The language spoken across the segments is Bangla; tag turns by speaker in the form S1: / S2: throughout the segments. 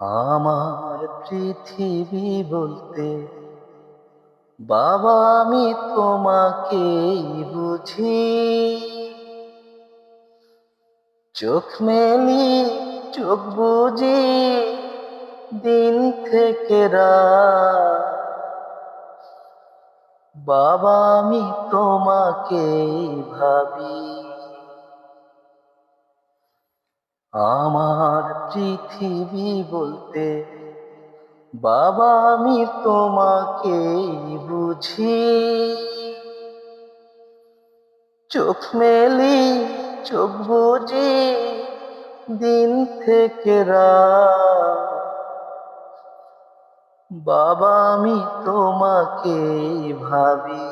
S1: আমার পৃথিবী বলতে, বাবা, আমি তোমাকেই বুঝি। চোখ মেলি, চোখ বুঝি, দিন থেকে বাবা, আমি তোমাকে ভাবি। আমার পৃথিবী বলতে, বাবা, আমি তোমাকে বুঝি। চোখ মেলি, চোখ বুঝি, দিন থেকে বাবা, আমি তোমাকে ভাবি।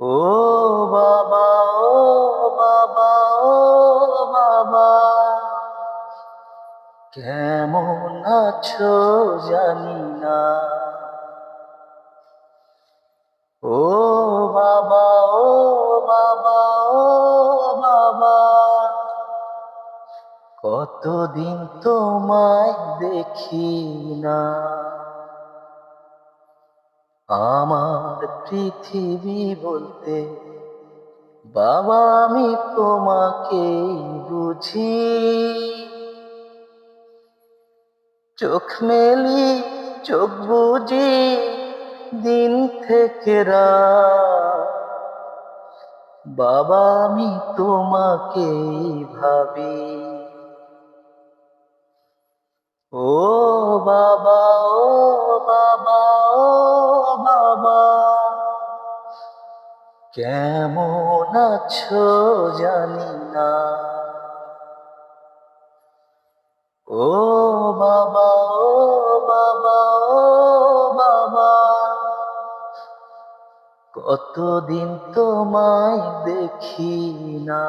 S1: ও বাবা কেমন আছো জানি না। ও বাবা ও বাবা ও বাবা, কতদিন তোমায় দেখি না। আমার পৃথিবী বলতে বাবা, আমি তোমাকেই বুঝি। চোখ মেলি, চোখ বুঝি দিন থেকে বাবা, আমি তোমাকে ভাবি। ও বাবা ও বাবা ও বাবা, কেমন আছো জানি না। ও বাবা বাবা বাবা। কতদিন তোমায় দেখি না।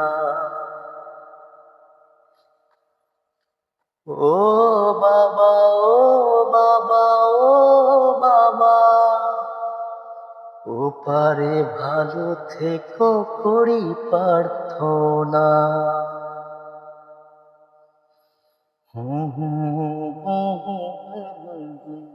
S1: ও বাবা ও বাবা ও বাবা। ওপারে ভালো থেকো করি প্রার্থনা। হুম হুম হুম হুম। Mm-hmm.